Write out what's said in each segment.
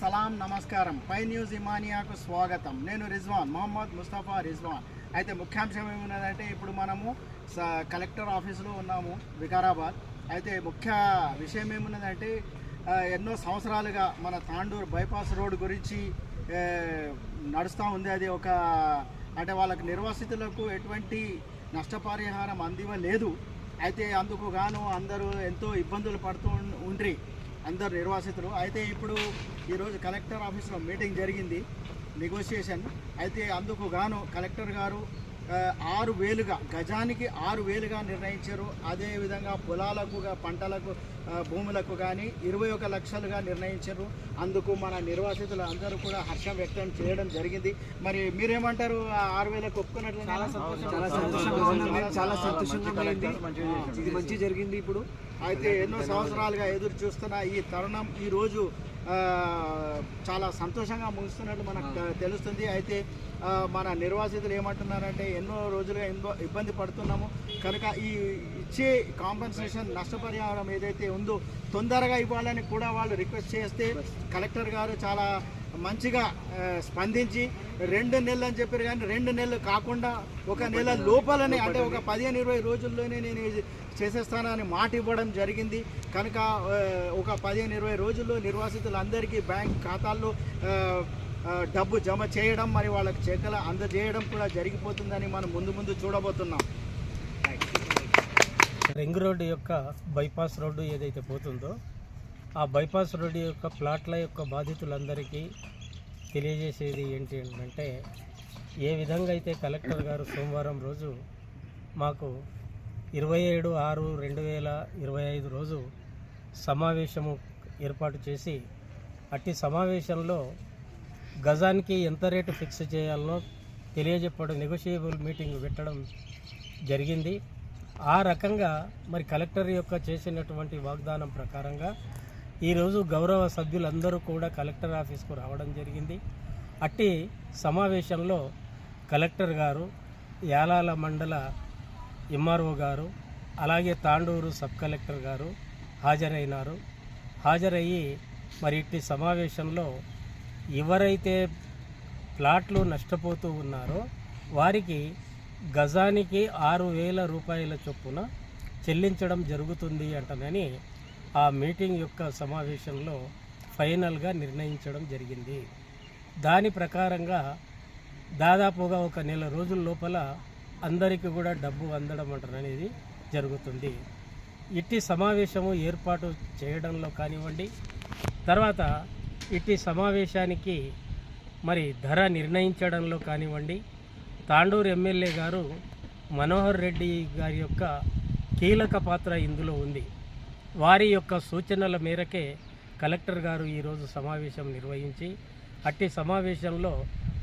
సలాం నమస్కారం. పై న్యూస్ ఇమానియాకు స్వాగతం. నేను రిజ్వాన్ మొహమ్మద్ ముస్తఫా రిజ్వాన్. అయితే ముఖ్యాంశం ఏమున్నదంటే ఇప్పుడు మనము స- కలెక్టర్ ఆఫీసులో ఉన్నాము వికారాబాద్. అయితే ముఖ్య విషయం ఏమున్నదంటే ఎన్నో సంవత్సరాలుగా మన తాండూరు బైపాస్ రోడ్ గురించి నడుస్తూ ఉంది. అది ఒక అంటే వాళ్ళకి నిర్వాసితులకు ఎటువంటి నష్టపరిహారం అందివ్వలేదు. అయితే అందుకు గాను అందరూ ఎంతో ఇబ్బందులు పడుతూ ఉండ్రి. అందరు నిర్వాసితులు. అయితే ఇప్పుడు ఈరోజు కలెక్టర్ ఆఫీస్లో మీటింగ్ జరిగింది నెగోషియేషన్ అయితే అందుకు గాను కలెక్టర్ గారు ఆరు వేలుగా గజానికి ఆరు వేలుగా నిర్ణయించారు. అదేవిధంగా పొలాలకు పంటలకు భూములకు కానీ ఇరవై ఒక లక్షలుగా నిర్ణయించారు. అందుకు మన నిర్వాసితులు అందరూ కూడా హర్షం వ్యక్తం చేయడం జరిగింది. మరి మీరేమంటారు? ఆరు వేలకు ఒప్పుకున్నట్లు చాలా సంతోషంగా చాలా సంతోషంగా ఇది మంచి జరిగింది ఇప్పుడు. అయితే ఎన్నో సంవత్సరాలుగా ఎదురు చూస్తున్న ఈ తరుణం ఈ రోజు ఆ, చాలా సంతోషంగా ముగుస్తున్నట్టు మనకు తెలుస్తుంది. అయితే మన నిర్వాసితులు ఏమంటున్నారంటే ఎన్నో రోజులుగా ఇబ్బ- ఇబ్బంది పడుతున్నాము. కనుక ఈ ఇచ్చే కాంపెన్సేషన్ నష్టపరిహారం ఏదైతే ఉందో తొందరగా ఇవ్వాలని కూడా వాళ్ళు రిక్వెస్ట్ చేస్తే కలెక్టర్ గారు చాలా మంచిగా స్పందించి రెండు నెలలు అని చెప్పారు కానీ రెండు నెలలు కాకుండా ఒక నెల లోపలనే అంటే ఒక పదిహేను ఇరవై రోజుల్లోనే నేను ఇది చేసేస్తానని మాట ఇవ్వడం జరిగింది. కనుక ఒక పదిహేను ఇరవై రోజుల్లో నిర్వాసితులందరికీ బ్యాంక్ ఖాతాల్లో డబ్బు జమ చేయడం మరి వాళ్ళకి చెక్కల అందజేయడం కూడా జరిగిపోతుందని మనం ముందు ముందు చూడబోతున్నాం. రింగ్ రోడ్డు యొక్క బైపాస్ రోడ్డు ఏదైతే పోతుందో ఆ బైపాస్ రోడ్డు యొక్క ప్లాట్ల యొక్క బాధితులందరికీ తెలియజేసేది ఏంటి అంటే ఏ విధంగా అయితే కలెక్టర్ గారు సోమవారం రోజు మాకు ఇరవై ఏడు ఆరు రెండు వేల ఇరవై ఐదు రోజు సమావేశము ఏర్పాటు చేసి అట్టి సమావేశంలో గజానికి ఎంత రేటు ఫిక్స్ చేయాలనో తెలియజెప్పడం నెగోషియబుల్ మీటింగ్ పెట్టడం జరిగింది. ఆ రకంగా మరి కలెక్టర్ యొక్క చేసినటువంటి వాగ్దానం ప్రకారంగా ఈరోజు గౌరవ సభ్యులందరూ కూడా కలెక్టర్ ఆఫీస్కు రావడం జరిగింది. అట్టి సమావేశంలో కలెక్టర్ గారు యాలాల మండల ఎంఆర్ఓ గారు అలాగే తాండూరు సబ్ కలెక్టర్ గారు హాజరైనారు. హాజరయ్యి మరి ఇట్టి సమావేశంలో ఎవరైతే ప్లాట్లు నష్టపోతూ ఉన్నారో వారికి గజానికి ఆరు వేల రూపాయల చొప్పున చెల్లించడం జరుగుతుంది అంటనని ఆ మీటింగ్ యొక్క సమావేశంలో ఫైనల్గా నిర్ణయించడం జరిగింది. దాని ప్రకారంగా దాదాపుగా ఒక నెల రోజుల లోపల అందరికీ కూడా డబ్బు అందడం అనేది జరుగుతుంది. ఇట్టి సమావేశము ఏర్పాటు చేయడంలో కానివ్వండి తర్వాత ఇట్టి సమావేశానికి మరి ధర నిర్ణయించడంలో కానివ్వండి తాండూరు ఎమ్మెల్యే గారు మనోహర్ రెడ్డి గారి యొక్క కీలక పాత్ర ఇందులో ఉంది. వారి యొక్క సూచనల మేరకే కలెక్టర్ గారు ఈరోజు సమావేశం నిర్వహించి అట్టి సమావేశంలో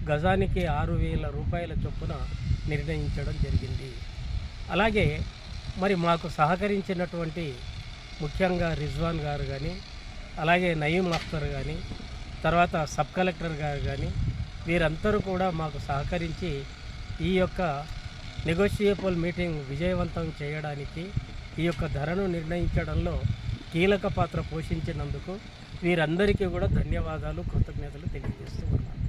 గజానికి ఆరు వేల రూపాయల చొప్పున నిర్ణయించడం జరిగింది. అలాగే మరి మాకు సహకరించినటువంటి ముఖ్యంగా రిజ్వాన్ గారు కానీ అలాగే నయీం అఖ్తర్ కానీ తర్వాత సబ్ కలెక్టర్ గారు కానీ వీరందరూ కూడా మాకు సహకరించి ఈ యొక్క నెగోషియబుల్ మీటింగ్ విజయవంతం చేయడానికి ఈ యొక్క ధరను నిర్ణయించడంలో కీలక పాత్ర పోషించినందుకు వీరందరికీ కూడా ధన్యవాదాలు కృతజ్ఞతలు తెలియజేస్తూ ఉన్నాను.